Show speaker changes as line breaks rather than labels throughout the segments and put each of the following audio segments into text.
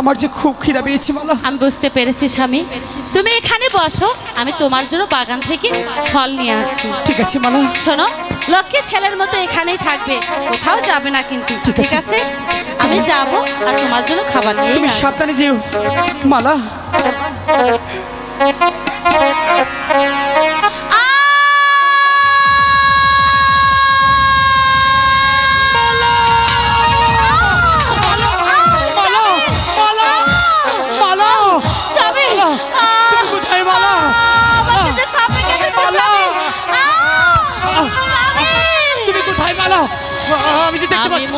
আমার যে খুব খিদা পেয়েছি বলো
আমি বুঝতে পেরেছি স্বামী। তুমি এখানে বসো আমি তোমার জন্য বাগান থেকে ফল নিয়ে আসছি।
ঠিক আছে মালা।
শোনো লক্ষ্মী ছেলের মতো এখানেই থাকবে কোথাও যাবে না কিন্তু
ঠিক আছে।
আমি যাব আর তোমার জন্য খাবার নিয়ে
সাবধানে যেও মালা।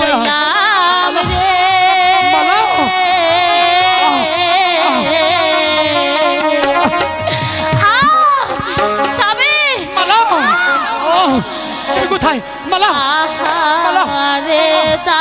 হইলাম রে
কোথায়? মালা মালা
রে
তা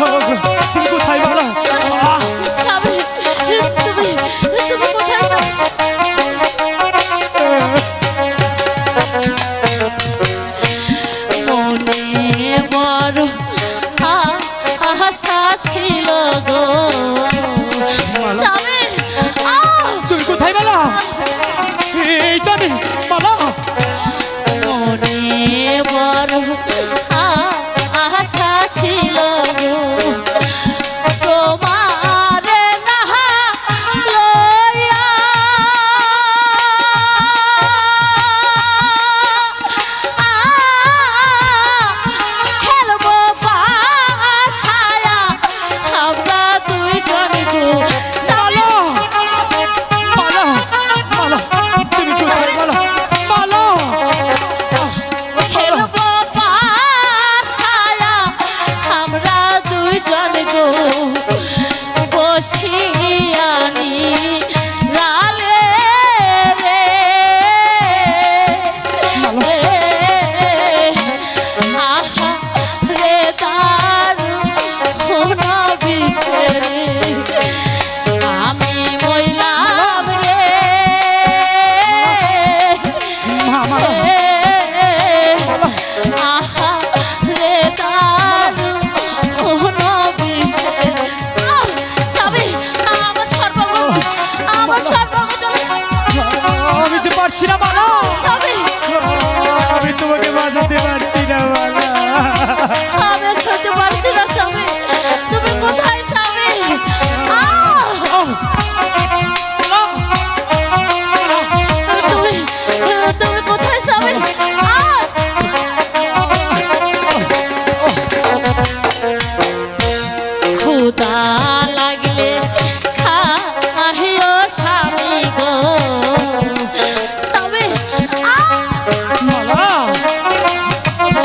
Oh,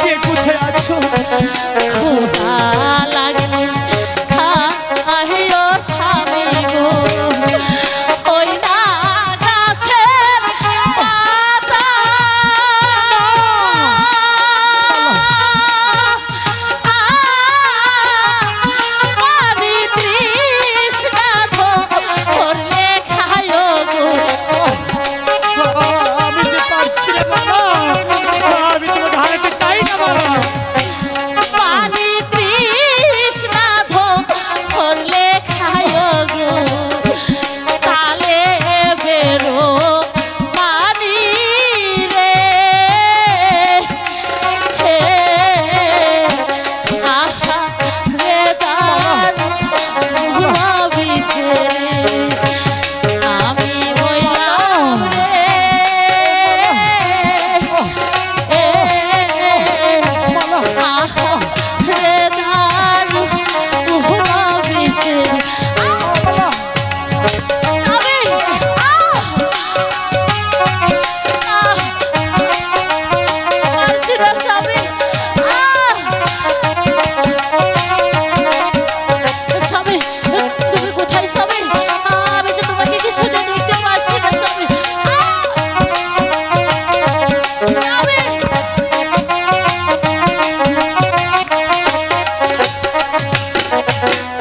কে কোথায় আছো?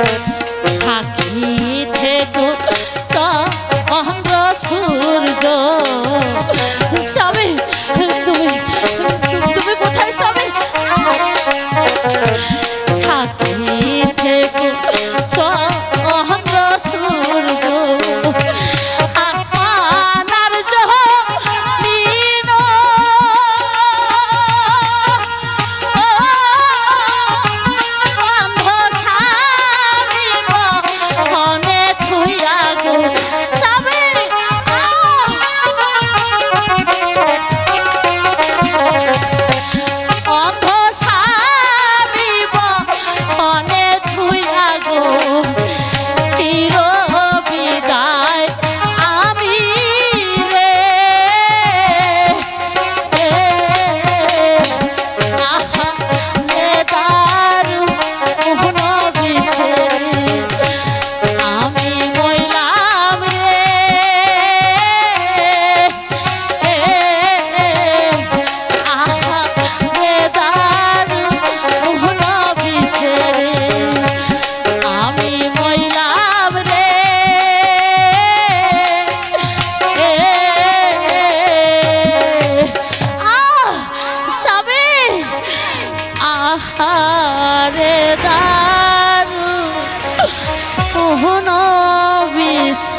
earth.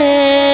আছে